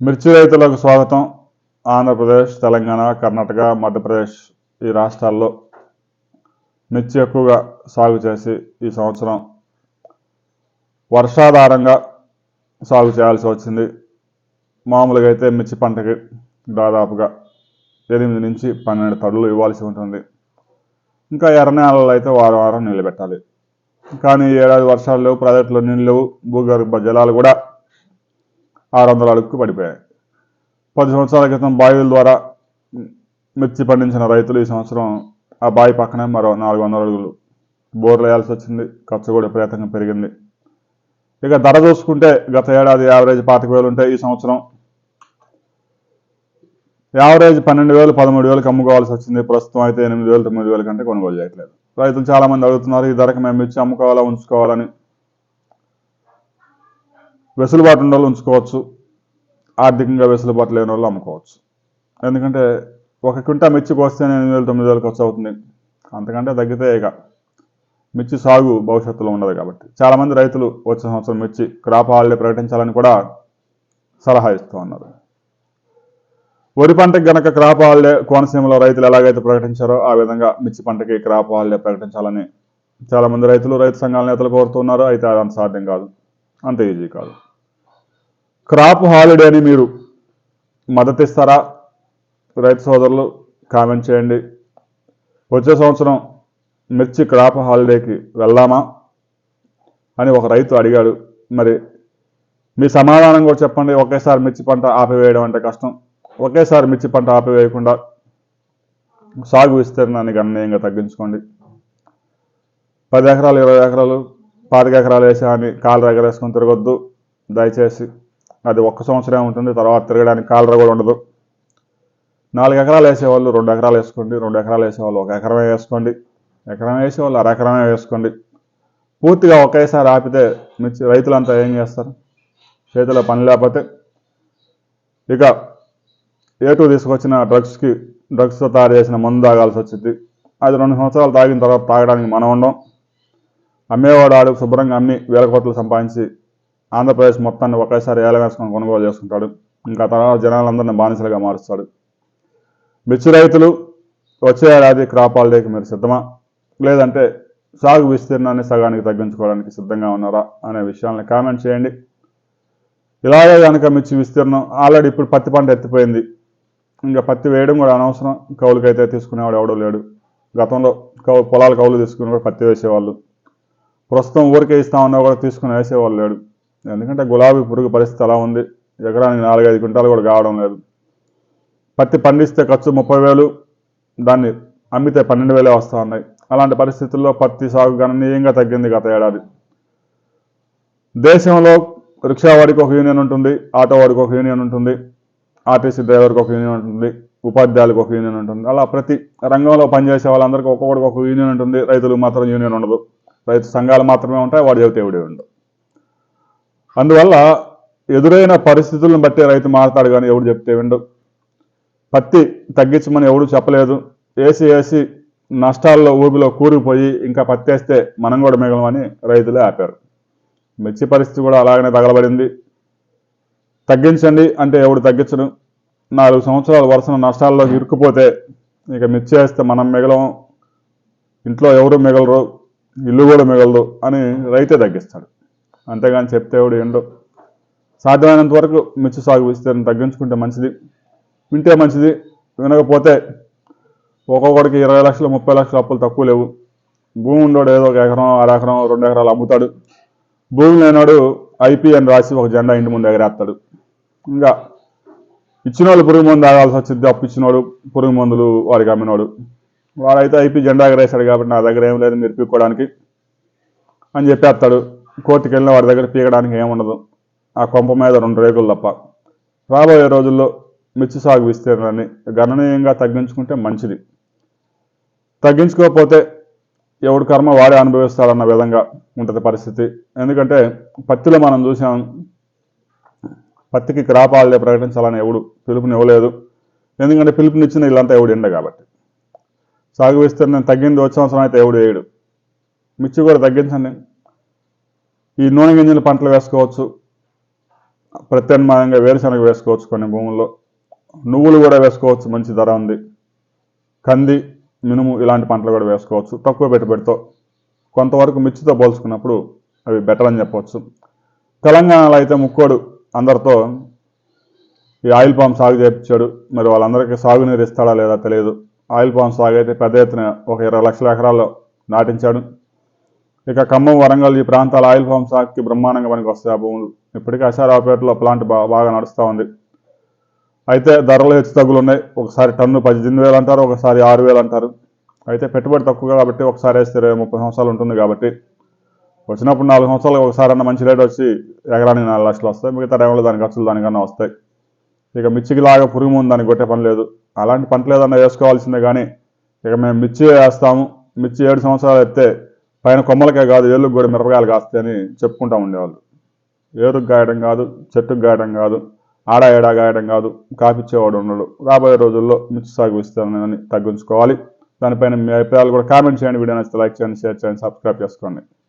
మిర్చి రైతులకు స్వాగతం. ఆంధ్రప్రదేశ్ తెలంగాణ కర్ణాటక మధ్యప్రదేశ్ ఈ రాష్ట్రాల్లో మిర్చి ఎక్కువగా సాగు చేసి ఈ సంవత్సరం వర్షాధారంగా సాగు చేయాల్సి వచ్చింది. మామూలుగా అయితే మిర్చి పంటకి దాదాపుగా ఎనిమిది నుంచి పన్నెండు తడులు ఇవ్వాల్సి ఉంటుంది. ఇంకా ఎర్ర నేలలో అయితే వారం వారం నీళ్ళు పెట్టాలి. కానీ ఏడాది వర్షాలు లేవు ప్రాజెక్టులో నీళ్ళు లేవు భూగర్భ జలాలు కూడా ఆరు వందల అడుగుకు పడిపోయాయి. పది సంవత్సరాల క్రితం బావిల ద్వారా మిర్చి పండించిన రైతులు ఈ సంవత్సరం ఆ బావి పక్కనే మరో నాలుగు వందల అడుగులు బోర్లు వేయాల్సి వచ్చింది. ఖర్చు కూడా విపరీతంగా పెరిగింది. ఇక ధర చూసుకుంటే గత ఏడాది యావరేజ్ పాతిక వేలు ఉంటే ఈ సంవత్సరం యావరేజ్ పన్నెండు వేలు పదమూడు వేలకు అమ్ముకోవాల్సి వచ్చింది. ప్రస్తుతం అయితే ఎనిమిది వేలు తొమ్మిది వేల కంటే కొనుగోలు చేయట్లేదు. రైతులు చాలామంది అడుగుతున్నారు ఈ ధరకు మేము ఇచ్చి అమ్ముకోవాలా ఉంచుకోవాలని వెసులుబాటు ఉన్న వాళ్ళు ఉంచుకోవచ్చు. ఆర్థికంగా వెసులుబాటు లేని వాళ్ళు అమ్ముకోవచ్చు. ఎందుకంటే ఒక క్వింటా మిర్చి కోస్తే ఎనిమిది వేలు తొమ్మిది వేలు ఖర్చు అవుతుంది. అంతకంటే తగ్గితే ఇక మిర్చి సాగు భవిష్యత్తులో ఉండదు కాబట్టి. చాలామంది రైతులు వచ్చే సంవత్సరం మిర్చి క్రాప్ హాలిడే ప్రకటించాలని కూడా సలహా ఇస్తూ ఉన్నారు. వరి పంటకి గనక క్రాప్ హాలిడే కోనసీమలో రైతులు ఎలాగైతే ప్రకటించారో ఆ విధంగా మిర్చి పంటకి క్రాప్ హాలిడే ప్రకటించాలని చాలామంది రైతులు రైతు సంఘాల నేతలు కోరుతున్నారు అయితే అది అంత సాధ్యం కాదు. అంత ఈజీ కాదు. క్రాప్ హాలిడేని మీరు మద్దతు ఇస్తారా రైతు సోదరులు కామెంట్ చేయండి. వచ్చే సంవత్సరం మిర్చి క్రాప్ హాలిడేకి వెళ్దామా అని ఒక రైతు అడిగాడు. మరి మీ సమాధానం కూడా చెప్పండి. ఒకేసారి మిర్చి పంట ఆపివేయడం అంటే కష్టం. ఒకేసారి మిర్చి పంట ఆపివేయకుండా సాగు విస్తీర్ణాన్ని గణనీయంగా తగ్గించుకోండి. పది ఎకరాలు ఇరవై ఎకరాలు పాతిక ఎకరాలు వేసా అని కాలు ఎగరేసుకొని తిరగొద్దు. దయచేసి అది ఒక్క సంవత్సరం ఉంటుంది తర్వాత తిరగడానికి కాలర కూడా ఉండదు. నాలుగు ఎకరాలు వేసేవాళ్ళు రెండు ఎకరాలు వేసుకోండి రెండు ఎకరాలు వేసేవాళ్ళు ఒక ఎకరమే వేసుకోండి ఎకరం వేసేవాళ్ళు అర ఎకరమే వేసుకోండి. పూర్తిగా ఒకేసారి ఆపితే మిర్చి రైతులంతా ఏం చేస్తారు? చేతిలో పని లేకపోతే ఇక ఏటూ తీసుకొచ్చిన డ్రగ్స్కి డ్రగ్స్తో తయారు చేసిన మందు తాగాల్సి వచ్చింది అది రెండు సంవత్సరాలు తాగిన తర్వాత తాగడానికి మనం ఉండం. అమ్మేవాడు ఆడు శుభ్రంగా అమ్మి వేల కోట్లు సంపాదించి ఆంధ్రప్రదేశ్ మొత్తాన్ని ఒకేసారి ఏలవేసుకొని కొనుగోలు చేసుకుంటాడు. ఇంకా తర్వాత జనాలందరినీ బానిసలుగా మారుస్తాడు. మిర్చి రైతులు వచ్చే ఏడాది క్రాప్ హాలిడేకి మీరు సిద్ధమా? లేదంటే సాగు విస్తీర్ణాన్ని సగానికి తగ్గించుకోవడానికి సిద్ధంగా ఉన్నారా అనే విషయాన్ని కామెంట్ చేయండి. ఇలాగే కనుక మిర్చి విస్తీర్ణం ఆల్రెడీ ఇప్పుడు పత్తి పంట ఎత్తిపోయింది. ఇంకా పత్తి వేయడం కూడా అనవసరం. కౌలుకైతే తీసుకునేవాడు ఎవడో లేడు. గతంలో కౌ పొలాలు కౌలు తీసుకుని కూడా పత్తి వేసేవాళ్ళు. ప్రస్తుతం ఊరికే ఇస్తా ఉన్నా కూడా తీసుకుని వేసేవాళ్ళు లేడు. ఎందుకంటే గులాబీ పురుగు పరిస్థితి అలా ఉంది. ఎకరానికి నాలుగైదు క్వింటాలు కూడా కావడం లేదు. పత్తి పండిస్తే ఖర్చు ముప్పై వేలు దాన్ని అమ్మితే పన్నెండు వేలే వస్తూ ఉన్నాయి. అలాంటి పరిస్థితుల్లో పత్తి సాగు గణనీయంగా తగ్గింది గత ఏడాది. దేశంలో రిక్షా వాడికి ఒక యూనియన్ ఉంటుంది ఆటో వాడికి ఒక యూనియన్ ఉంటుంది ఆర్టీసీ డ్రైవర్కి ఒక యూనియన్ ఉంటుంది ఉపాధ్యాయులకు ఒక యూనియన్ ఉంటుంది. అలా ప్రతి రంగంలో పనిచేసే వాళ్ళందరికీ ఒక్కొక్కడికి ఒక యూనియన్ ఉంటుంది. రైతులకు మాత్రం యూనియన్ ఉండదు. రైతు సంఘాలు మాత్రమే ఉంటాయి వాడు చెబితే ఎవడే ఉండదు అందువల్ల ఎదురైన పరిస్థితులను బట్టి రైతు మారతాడు కానీ ఎవడు చెప్తే విండు పత్తి తగ్గించమని ఎవడు చెప్పలేదు. వేసి వేసి నష్టాల్లో ఊబిలో కూరిపోయి ఇంకా పత్తి వేస్తే మనం కూడా మిగలమని రైతులే ఆపారు. మిర్చి పరిస్థితి కూడా అలాగనే తగలబడింది. తగ్గించండి అంటే ఎవడు తగ్గించడం. నాలుగు సంవత్సరాల వరుసన నష్టాల్లో ఇరుక్కుపోతే ఇక మిర్చి వేస్తే మనం మిగలం ఇంట్లో ఎవరు మిగలరు. ఇల్లు కూడా మిగలరు అని రైతే తగ్గిస్తాడు. అంతేగాని చెప్తే ఎవడు ఏంటో సాధ్యమైనంత వరకు మిర్చి సాగు విస్తీర్ణం తగ్గించుకుంటే మంచిది. వింటే మంచిది వినకపోతే ఒక్కొక్కడికి ఇరవై లక్షలు ముప్పై లక్షలు అప్పులు తక్కువ లేవు. భూమి ఉండోడు ఏదో ఒక ఎకరం అర ఎకరం రెండు ఎకరాలు అమ్ముతాడు. భూమి లేనాడు ఐపీఎన్ అని రాసి ఒక జెండా ఇంటి ముందు ఎగరేస్తాడు. ఇంకా ఇచ్చిన వాళ్ళు పురుగు మందు తాగాల్సి వచ్చింది అప్పు ఇచ్చినోడు పురుగు మందులు వారికి అమ్మినోడు. వాడైతే ఐపీ జెండా ఎగరేశాడు కాబట్టి నా దగ్గర ఏం లేదు మీరు పీక్కోవడానికి అని చెప్పేస్తాడు. కోర్టుకి వెళ్ళిన వాడి దగ్గర పీకడానికి ఏముండదు. ఆ కొంప మీద రెండు రేకులు తప్ప. రాబోయే రోజుల్లో మిర్చి సాగు విస్తీర్ణాన్ని గణనీయంగా తగ్గించుకుంటే మంచిది. తగ్గించుకోకపోతే ఎవడు కర్మ వాడే అనుభవిస్తాడన్న విధంగా ఉంటుంది పరిస్థితి. ఎందుకంటే పత్తిలో మనం చూసాం పత్తికి క్రాప్ హాలిడే ప్రకటించాలని ఎవడు పిలుపునివ్వలేదు ఎందుకంటే పిలుపునిచ్చిన వీళ్ళంతా ఎవడు ఎండ కాబట్టి. సాగు విస్తీర్ణం తగ్గింది వచ్చే సంవత్సరం అయితే ఎవడు వేయడు. మిర్చి కూడా తగ్గించండి. ఈ నూనె గింజలు పంటలు వేసుకోవచ్చు ప్రత్యామ్నాయంగా వేరుశనగ వేసుకోవచ్చు కొన్ని భూముల్లో. నువ్వులు కూడా వేసుకోవచ్చు మంచి ధర ఉంది. కంది మినుము ఇలాంటి పంటలు కూడా వేసుకోవచ్చు తక్కువ పెట్టుబడితో. కొంతవరకు మిర్చితో పోల్చుకున్నప్పుడు అవి బెటర్ అని చెప్పవచ్చు. తెలంగాణలో అయితే ముక్కోడు అందరితో ఈ ఆయిల్ పామ్ సాగు చేయించాడు మరి వాళ్ళందరికీ సాగునీరు ఇస్తాడా లేదా తెలియదు. ఆయిల్ పామ్ సాగు అయితే పెద్ద ఎత్తున ఒక ఇరవై లక్షల ఎకరాల్లో నాటించాడు. ఇక ఖమ్మం వరంగల్ ఈ ప్రాంతాల ఆయిల్ ఫామ్ సాగుకి బ్రహ్మాండంగా పనికి వస్తాయి. ఆ భూములు ఇప్పటికీ అశారావుపేటలో ప్లాంట్ బాగా నడుస్తూ ఉంది. అయితే ధరలు హెచ్చు తగ్గులు ఉన్నాయి. ఒకసారి టన్ను పద్దెనిమిది వేలు అంటారు ఒకసారి ఆరు వేలు అంటారు. అయితే పెట్టుబడి తక్కువ కాబట్టి ఒకసారి వేస్తే ఇరవై ముప్పై సంవత్సరాలు ఉంటుంది కాబట్టి. వచ్చినప్పుడు నాలుగు సంవత్సరాలకు ఒకసారి అన్న మంచి రేట్ వచ్చి ఎకరానికి నాలుగు లక్షలు వస్తాయి. మిగతా టైంలో దాని ఖర్చులు దానికన్నా వస్తాయి. ఇక మిర్చికి లాగా పురుగు ముందు దానికి కొట్టే పని లేదు. అలాంటి పంటలు ఏదన్నా వేసుకోవాల్సిందే కానీ ఇక మేము మిర్చి వేస్తాము. మిర్చి ఏడు సంవత్సరాలు ఎత్తే పైన కొమ్మలకే కాదు ఏళ్ళకి కూడా మిరపకాయలు కాస్తాయని చెప్పుకుంటా ఉండేవాళ్ళు. ఏరుకు గాయడం కాదు చెట్టుకు గాయడం కాదు ఆడ ఏడా గాయడం కాదు కాపిచ్చేవాడు ఉండడు. రాబోయే రోజుల్లో మిర్చి సాగు విస్తరణని తగ్గించుకోవాలి. దానిపైన మీ అభిప్రాయాలు కూడా కామెంట్ చేయండి. వీడియో నచ్చితే లైక్ చేయండి షేర్ చేయండి సబ్స్క్రైబ్ చేసుకోండి.